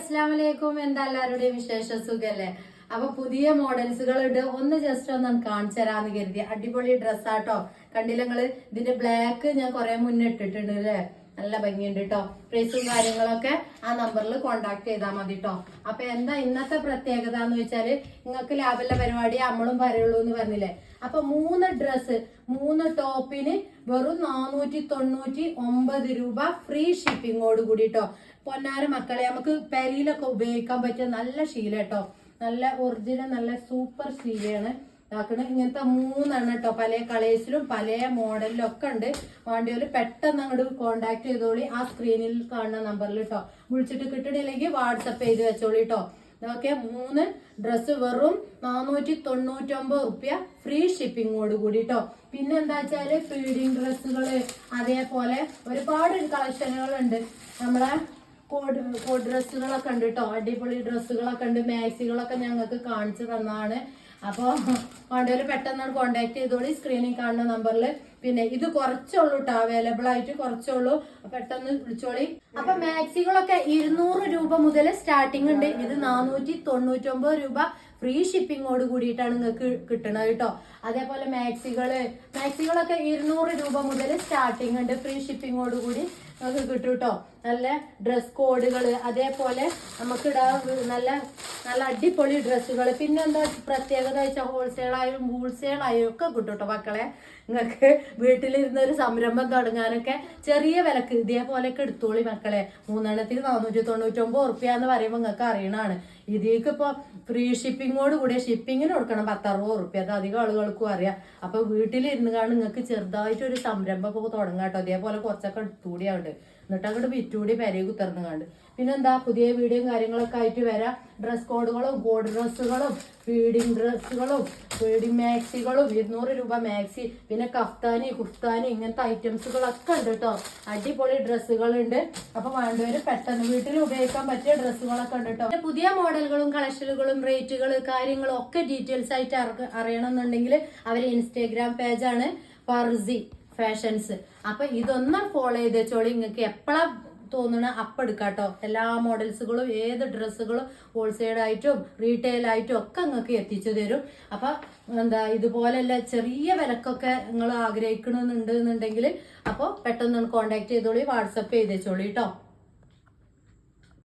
അസ്സാം വലൈക്കും എന്താ എല്ലാവരുടെയും വിശേഷ സുഖല്ലേ? അപ്പൊ പുതിയ മോഡൽസുകൾ ഒന്ന് ജസ്റ്റ് ഒന്ന് കാണിച്ചു തരാന്ന് കരുതി. അടിപൊളി ഡ്രസ്സാട്ടോ കണ്ടില്ല ഇതിന്റെ ബ്ലാക്ക് ഞാൻ കുറെ മുന്നേ ഇട്ടിട്ടുണ്ട് അല്ലേ നല്ല ഭംഗിയുണ്ട് കേട്ടോ പ്രൈസും കാര്യങ്ങളൊക്കെ ആ നമ്പറിൽ കോണ്ടാക്ട് ചെയ്താൽ മതി കേട്ടോ അപ്പൊ എന്താ ഇന്നത്തെ പ്രത്യേകത എന്ന് വെച്ചാൽ നിങ്ങൾക്ക് ലാബിലെ പരിപാടി നമ്മളും പറയുള്ളൂ എന്ന് പറഞ്ഞില്ലേ? അപ്പൊ മൂന്ന് ഡ്രസ്സ് മൂന്ന് ടോപ്പിന് വെറും നാനൂറ്റി തൊണ്ണൂറ്റി ഒമ്പത് രൂപ ഫ്രീ ഷിപ്പിങ്ങോട് കൂടി കേട്ടോ പൊന്നാര മക്കളെ നമുക്ക് പെരിയിലൊക്കെ ഉപയോഗിക്കാൻ പറ്റിയ നല്ല ശീല കേട്ടോ നല്ല ഒറിജിനൽ നല്ല സൂപ്പർ ശീലയാണ്. ഇതാക്കണ. ഇങ്ങനത്തെ മൂന്നെണ്ണം കേട്ടോ പല കളേഴ്സിലും പല മോഡലിലും ഒക്കെ ഉണ്ട്. വേണ്ടിയവര് പെട്ടെന്ന് അങ്ങോട്ട് കോണ്ടാക്ട് ചെയ്തോളി. ആ സ്ക്രീനിൽ കാണുന്ന നമ്പറിൽ കേട്ടോ വിളിച്ചിട്ട് കിട്ടണില്ലെങ്കിൽ വാട്സപ്പ് ചെയ്ത് വെച്ചോളി കേട്ടോ ഇതൊക്കെ മൂന്ന് ഡ്രസ്സ് വെറും നാനൂറ്റി തൊണ്ണൂറ്റൊമ്പത് റുപ്യ ഫ്രീ ഷിപ്പിങ്ങോട് കൂടി കേട്ടോ പിന്നെ എന്താ വെച്ചാൽ ഫീഡിങ് ഡ്രസ്സുകൾ അതേപോലെ ഒരുപാട് കളക്ഷനുകളുണ്ട് നമ്മളെ കോഡ് കോഡ് ഡ്രസ്സുകളൊക്കെ ഉണ്ട് കേട്ടോ അടിപൊളി ഡ്രസ്സുകളൊക്കെ ഉണ്ട്. മാക്സികളൊക്കെ ഞങ്ങൾക്ക് കാണിച്ചു തന്നതാണ് അപ്പോൾ വേണ്ടവര് പെട്ടെന്ന് കോണ്ടാക്ട് ചെയ്തോളി. സ്ക്രീനിൽ കാണുന്ന നമ്പറിൽ പിന്നെ ഇത് കുറച്ചുള്ളൂ കേട്ടോ അവൈലബിൾ ആയിട്ട് കുറച്ചുള്ളൂ. പെട്ടെന്ന് വിളിച്ചോളി. അപ്പൊ മാക്സികളൊക്കെ ഇരുന്നൂറ് രൂപ മുതൽ സ്റ്റാർട്ടിംഗ് ഉണ്ട്. ഇത് നാനൂറ്റി തൊണ്ണൂറ്റൊമ്പത് രൂപ ഫ്രീ ഷിപ്പിങ്ങോട് കൂടിയിട്ടാണ് നിങ്ങൾക്ക് കിട്ടണത് കേട്ടോ അതേപോലെ മാക്സികൾ. മാക്സികളൊക്കെ ഇരുന്നൂറ് രൂപ മുതൽ സ്റ്റാർട്ടിംഗ് ഉണ്ട്. ഫ്രീ ഷിപ്പിങ്ങോട് കൂടി നിങ്ങൾക്ക് കിട്ടും കേട്ടോ നല്ല ഡ്രസ് കോഡുകൾ അതേപോലെ നമുക്ക് നല്ല നല്ല അടിപൊളി ഡ്രസ്സുകൾ. പിന്നെ എന്താ പ്രത്യേകത വെച്ചാൽ ഹോൾസെയിൽ ആയാലും ഹോൾസെയിൽ ആയാലും ഒക്കെ കിട്ടും കേട്ടോ മക്കളെ. നിങ്ങൾക്ക് വീട്ടിലിരുന്ന് ഒരു സംരംഭം തുടങ്ങാനൊക്കെ ചെറിയ വിലക്ക് ഇതേപോലെയൊക്കെ എടുത്തോളി മക്കളെ. മൂന്നെണ്ണത്തിന് നാനൂറ്റി തൊണ്ണൂറ്റൊമ്പത് ഉറുപ്പ്യ എന്ന് പറയുമ്പോൾ നിങ്ങൾക്ക് അറിയണതാണ്. ഇതിലേക്ക് ഇപ്പോൾ ഫ്രീ ഷിപ്പിങ്ങോട് കൂടി ഷിപ്പിങ്ങിന് കൊടുക്കണം. പത്തറുപത് ഉറുപ്പ്യ. അത് അധികം ആളുകൾക്കും അറിയാം. അപ്പൊ വീട്ടിലിരുന്ന് കാണും നിങ്ങൾക്ക് ചെറുതായിട്ട് ഒരു സംരംഭം ഒക്കെ തുടങ്ങാം കേട്ടോ. അതേപോലെ കുറച്ചൊക്കെ എടുത്തുകൂടിയാണ്ട് എന്നിട്ട് അങ്ങോട്ട് വിറ്റുകൂടി പെരയെ കുത്തിറന്ന് കണ്ട്. പിന്നെന്താ പുതിയ വീഡിയോയും കാര്യങ്ങളൊക്കെ ആയിട്ട് വരാം. ഡ്രസ് കോഡുകളും കോഡ് ഡ്രസ്സുകളും ഫീഡിങ് ഡ്രസ്സുകളും ഫീഡിങ് മാക്സികളും ഇരുന്നൂറ് രൂപ മാക്സി പിന്നെ കഫ്താനി കുഫ്താനി ഇങ്ങനത്തെ ഐറ്റംസുകളൊക്കെ ഉണ്ട് കേട്ടോ അടിപൊളി ഡ്രസ്സുകളുണ്ട്. അപ്പൊ വേണ്ടവര് പെട്ടെന്ന് വീട്ടിൽ ഉപയോഗിക്കാൻ പറ്റിയ ഡ്രസ്സുകളൊക്കെ ഉണ്ട് കേട്ടോ പുതിയ മോഡലുകളും കളക്ഷനുകളും റേറ്റുകൾ കാര്യങ്ങളും ഒക്കെ ഡീറ്റെയിൽസ് ആയിട്ട് അറിയണം അറിയണമെന്നുണ്ടെങ്കിൽ അവർ ഇൻസ്റ്റാഗ്രാം പേജാണ് ഫർസി ഫാഷൻസ്. അപ്പൊ ഇതൊന്നും ഫോളോ ചെയ്ത് വെച്ചോളി നിങ്ങൾക്ക് എപ്പോഴാ തോന്നണ അപ്പം എടുക്കാട്ടോ എല്ലാ മോഡൽസുകളും ഏത് ഡ്രസ്സുകളും റീറ്റെയിൽ ആയിട്ടും ഒക്കെ നിങ്ങൾക്ക് എത്തിച്ചു തരും. അപ്പൊ എന്താ ഇതുപോലെയുള്ള ചെറിയ വിലക്കൊക്കെ നിങ്ങൾ ആഗ്രഹിക്കണമെന്നുണ്ട് എന്നുണ്ടെങ്കിൽ അപ്പോൾ പെട്ടെന്ന് കോൺടാക്ട് ചെയ്തോളി വാട്സപ്പ് ചെയ്തേച്ചോളി കേട്ടോ